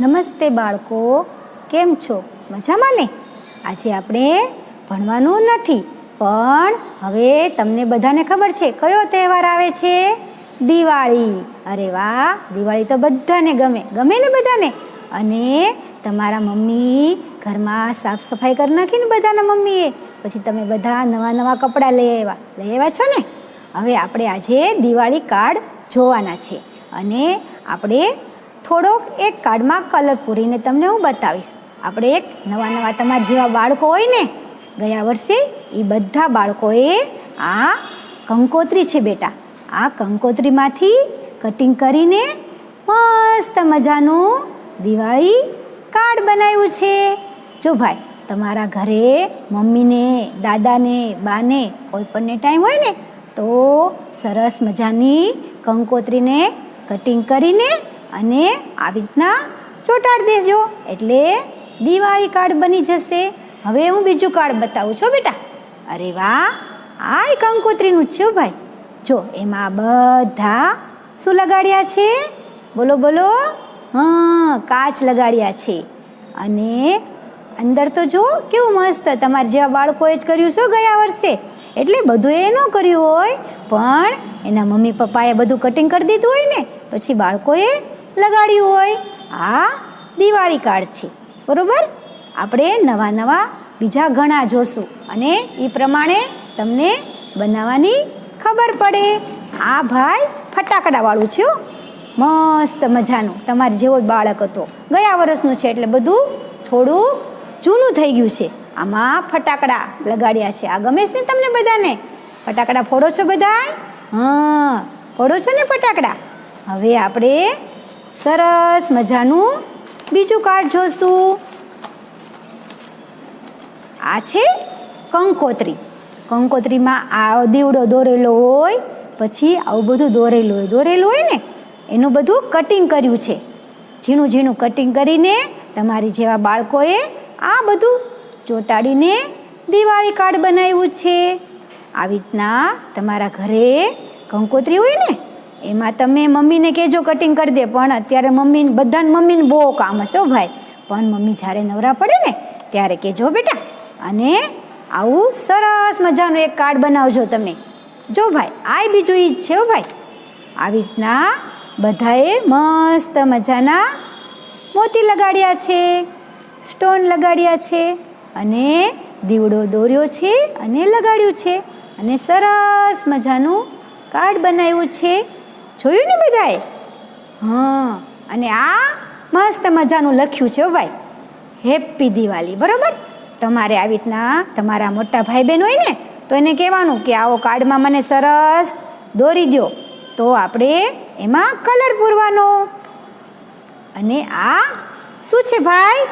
નમસ્તે બાળકો, કેમ છો? મજામાં ને? આજે આપણે ભણવાનું નથી, પણ હવે તમને બધાને ખબર છે, કયો તહેવાર આવે છે? દિવાળી. અરે વાહ, દિવાળી તો બધાને ગમે ગમે ને બધાને? અને તમારા મમ્મી ઘરમાં સાફ સફાઈ કરી નાખી ને બધાના મમ્મીએ? પછી તમે બધા નવા નવા કપડાં લઈ આવ્યા લઈ આવ્યા છો ને? હવે આપણે આજે દિવાળી કાર્ડ જોવાના છે, અને આપણે થોડોક એક કાર્ડમાં કલર પૂરીને તમને હું બતાવીશ. આપણે એક નવા નવા તમારા જેવા બાળકો હોય ને, ગયા વર્ષે એ બધા બાળકોએ આ કંકોત્રી છે બેટા. આ કંકોત્રીમાંથી કટિંગ કરીને મસ્ત મજાનું દિવાળી કાર્ડ બનાવ્યું છે. જો ભાઈ, તમારા ઘરે મમ્મીને, દાદાને, બાને કોઈ પણને ટાઈમ હોય ને, તો સરસ મજાની કંકોત્રીને કટિંગ કરીને અને આવી રીતના ચોંટાડી દેજો. એટલે દિવાળી કાર્ડ બની જશે. હવે હું બીજું કાર્ડ બતાવું છું બેટા. અરે વાહ! આ એક કંકોત્રીનું જ છે ભાઈ. જો, એમાં બધા શું લગાડ્યા છે? બોલો બોલો. હા, કાચ લગાડ્યા છે. અને અંદર તો જો કેવું મસ્ત તમારા જેવા બાળકોએ જ કર્યું છે ગયા વર્ષે. એટલે બધું એ ન કર્યું હોય, પણ એના મમ્મી પપ્પાએ બધું કટિંગ કરી દીધું હોય ને, પછી બાળકોએ લગાડ્યું હોય? આ દિવાળી કાર્ડ છે. બરોબર? આપણે નવા નવા બીજા ઘણા જોશું અને એ પ્રમાણે તમને બનાવવાની ખબર પડે. આ ભાઈ ફટાકડાવાળું છે મસ્ત મજાનું. તમારે જેવો જ બાળક હતો. ગયા વર્ષનું છે એટલે બધું થોડું જૂનું થઈ ગયું છે. આમાં ફટાકડા લગાડ્યા છે. આ ગમે છે ને તમને બધાને? ફટાકડા ફોડો છો બધા હા, ફોડો છો ને ફટાકડા? હવે આપણે સરસ મજાનું બીજું કાર્ડ જોશું. આ છે કંકોત્રી. કંકોત્રીમાં આ દીવડો દોરેલો હોય, પછી આવું બધું દોરેલું હોય. દોરેલું હોય ને, એનું બધું કટિંગ કર્યું છે. ઝીણું ઝીણું કટિંગ કરીને તમારી જેવા બાળકોએ આ બધું ચોંટાડીને દિવાળી કાર્ડ બનાવ્યું છે. આવી રીતના તમારા ઘરે કંકોત્રી હોય ને એમાં તમે મમ્મીને કહેજો કટિંગ કરી દે, પણ અત્યારે મમ્મી, બધાને મમ્મીને બહુ કામ હશે હો ભાઈ. પણ મમ્મી જ્યારે નવરા પડે ને, ત્યારે કહેજો બેટા. અને આવું સરસ મજાનું એક કાર્ડ બનાવજો તમે. જો ભાઈ આ બીજું ઈજ છે ભાઈ. આવી રીતના બધાએ મસ્ત મજાના મોતી લગાડ્યા છે સ્ટોન લગાડ્યા છે, અને દીવડો દોર્યો છે અને લગાડ્યું છે. અને સરસ મજાનું કાર્ડ બનાવ્યું છે. જોયું ને બધાએ? હા, અને આ મસ્ત મજાનું લખ્યું છે ભાઈ. હેપી દિવાળી, બરોબર? તમારે આવી રીતના તમારા મોટા ભાઈ બહેન હોય ને, તો એને કહેવાનું કે આવો કાર્ડમાં મને સરસ દોરી દો તો આપણે એમાં કલર પૂરવાનો. અને આ શું છે ભાઈ?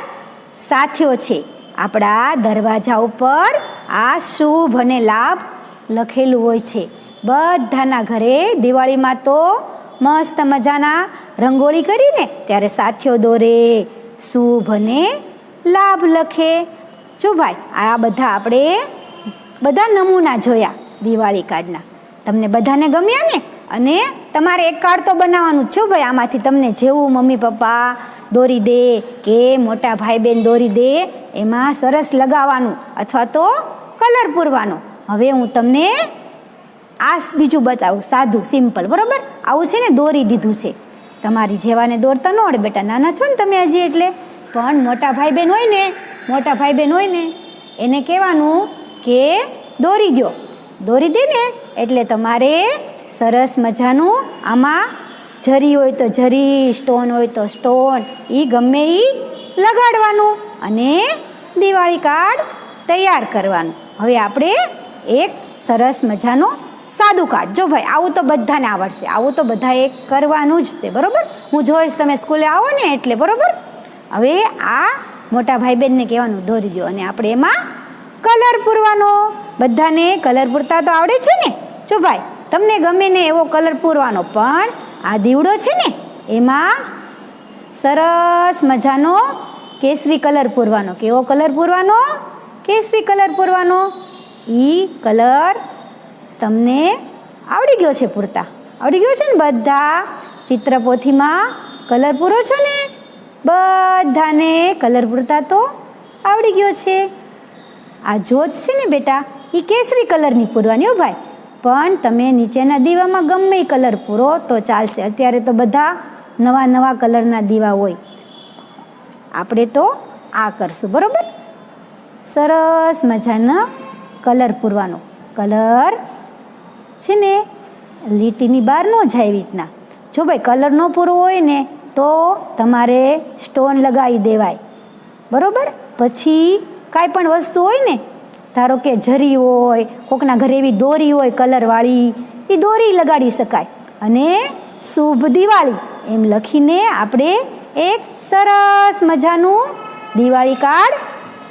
સાથીઓ છે, આપણા દરવાજા ઉપર આ શુભ અને લાભ લખેલું હોય છે. બધાના ઘરે દિવાળીમાં તો મસ્ત મજાના રંગોળી કરીને ત્યારે સાથીઓ દોરે, શુભ અને લાભ લખે. જો ભાઈ, આ બધા આપણે બધા નમૂના જોયા દિવાળી કાર્ડના. તમને બધાને ગમ્યા ને? અને તમારે એક કાર્ડ તો બનાવવાનું છે ભાઈ, આમાંથી તમને જેવું મમ્મી પપ્પા દોરી દે કે મોટા ભાઈ બહેન દોરી દે, એમાં સરસ લગાવવાનું અથવા તો કલર પૂરવાનો. હવે હું તમને આ બીજું બતાવું સાદું સિમ્પલ, બરાબર? આવું છે ને દોરી દીધું છે. તમારી જેવાને દોરતા ન આવડે બેટા નાના છો ને તમે હજી એટલે. પણ મોટા ભાઈ બહેન હોય ને, મોટા ભાઈ બહેન હોય ને, એને કહેવાનું કે દોરી દો દોરી દે ને, એટલે તમારે સરસ મજાનું આમાં જરી હોય તો જરી, સ્ટોન હોય તો સ્ટોન એ ગમે એ લગાડવાનું અને દિવાળી કાર્ડ તૈયાર કરવાનું. હવે આપણે એક સરસ મજાનો સાદું કાર્ડ. જો ભાઈ, આવું તો બધાને આવડશે. આવું તો બધાએ કરવાનું જ છે, બરાબર? હું જોઈશ તમે સ્કૂલે આવો ને એટલે, બરાબર? હવે આ મોટા ભાઈ બહેનને કહેવાનું દોરી દો અને આપણે એમાં કલર પૂરવાનો. બધાને કલર પૂરતા તો આવડે છે ને? જો ભાઈ, તમને ગમે ને એવો કલર પૂરવાનો, પણ આ દીવડો છે ને, એમાં સરસ મજાનો કેસરી કલર પૂરવાનો. કેવો કલર પૂરવાનો? કેસરી કલર પૂરવાનો. એ કલર તમને આવડી ગયો છે પૂરતા. આવડી ગયો છે ને બધા ચિત્રપોથીમાં કલર પૂરો છો ને? બધાને કલર પૂરતા તો આવડી ગયો છે. આ જોત છે ને બેટા એ કેસરી કલરની પૂરવાની હો ભાઈ. પણ તમે નીચેના દીવામાં ગમે કલર પૂરો તો ચાલશે. અત્યારે તો બધા નવા નવા કલરના દીવા હોય. આપણે તો આ કરશું, બરાબર? સરસ મજાના કલર પૂરવાનો. કલર છે ને, લીટીની બહાર ન જાય એવી રીતના. જો ભાઈ કલર ન પૂરો હોય ને, તો તમારે સ્ટોન લગાવી દેવાય. બરાબર? પછી કાંઈ પણ વસ્તુ હોય ને, ધારો કે જરી હોય, કોકના ઘરે એવી દોરી હોય કલરવાળી, એ દોરી લગાડી શકાય. અને શુભ દિવાળી, એમ લખીને આપણે એક સરસ મજાનું દિવાળી કાર્ડ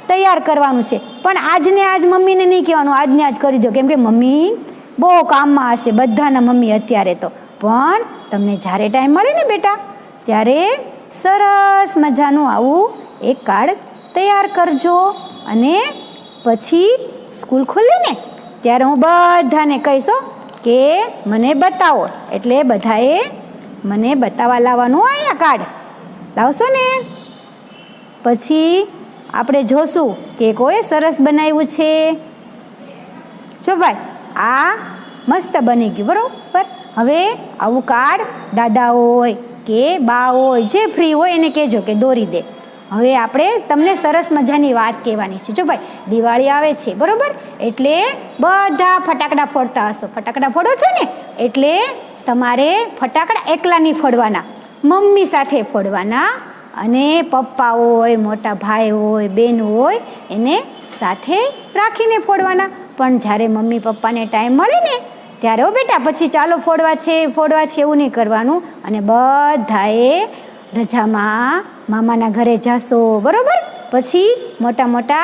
તૈયાર કરવાનું છે. પણ આજને આજ મમ્મીને નહીં કહેવાનું, આજને આજ કરી દો. કેમ કે મમ્મી બહુ કામમાં હશે બધાના મમ્મી અત્યારે તો. પણ તમને જ્યારે ટાઈમ મળે ને બેટા, ત્યારે સરસ મજાનું આવું એક કાર્ડ તૈયાર કરજો અને પછી સ્કૂલ ખુલે ને, ત્યારે હું બધાને કહીશો કે મને બતાવો. એટલે બધાએ મને બતાવવા લાવવાનું અહીંયા કાર્ડ. લાવશો ને? પછી આપણે જોશું કે કોઈ સરસ બનાવ્યું છે. જો ભાઈ આ મસ્ત બની ગયું, બરાબર? હવે આવું કાર્ડ દાદા હોય કે બા હોય જે ફ્રી હોય એને કહેજો કે દોરી દે. હવે આપણે તમને સરસ મજાની વાત કહેવાની છે. જો ભાઈ, દિવાળી આવે છે, બરાબર? એટલે બધા ફટાકડા ફોડતા હશો. ફટાકડા ફોડો છો ને? એટલે તમારે ફટાકડા એકલા નહીં ફોડવાના, મમ્મી સાથે ફોડવાના અને પપ્પા હોય મોટા ભાઈ હોય બેન હોય એને સાથે રાખીને ફોડવાના. પણ જ્યારે મમ્મી પપ્પાને ટાઈમ મળે ને, ત્યારે ઓ બેટા પછી ચાલો ફોડવા છે ફોડવા છે એવું નહીં કરવાનું. અને બધાએ રજામાં મામાના ઘરે જાશો, બરાબર? પછી મોટા મોટા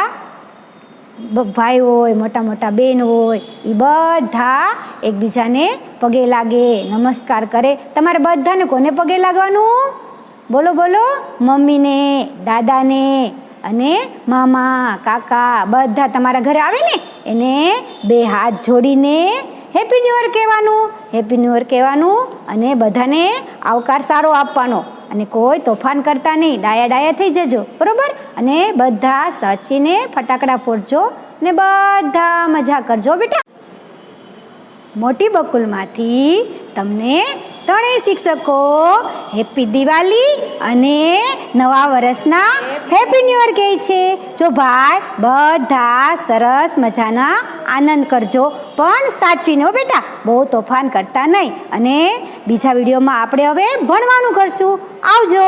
ભાઈ હોય, મોટા મોટા બેન હોય એ બધા એકબીજાને પગે લાગે, નમસ્કાર કરે. તમારે બધાને કોને પગે લાગવાનું? બોલો બોલો. મમ્મીને, દાદાને અને મામા, કાકા, બધા તમારા ઘરે આવે ને? એને બે હાથ જોડીને હેપી ન્યૂ યર કહેવાનું હેપી ન્યૂ યર કહેવાનું અને બધાને આવકાર સારો આપવાનો. અને કોઈ તોફાન કરતા નહીં, ડાયા ડાયા થઈ જજો, બરાબર? અને બધા સાચીને ફટાકડા ફોડજો અને બધા મજા કરજો, બેટા. મોટી બકુલમાંથી તમને ત્રણેય શિક્ષકો હેપી દિવાળી અને નવા વર્ષના હેપી ન્યુ યર કહે છે. જો ભાઈ, બધા સરસ મજાના આનંદ કરજો. પણ સાચવીને બેટા, બહુ તોફાન કરતા નહીં. અને બીજા વિડીયોમાં આપણે હવે ભણવાનું કરશું. આવજો.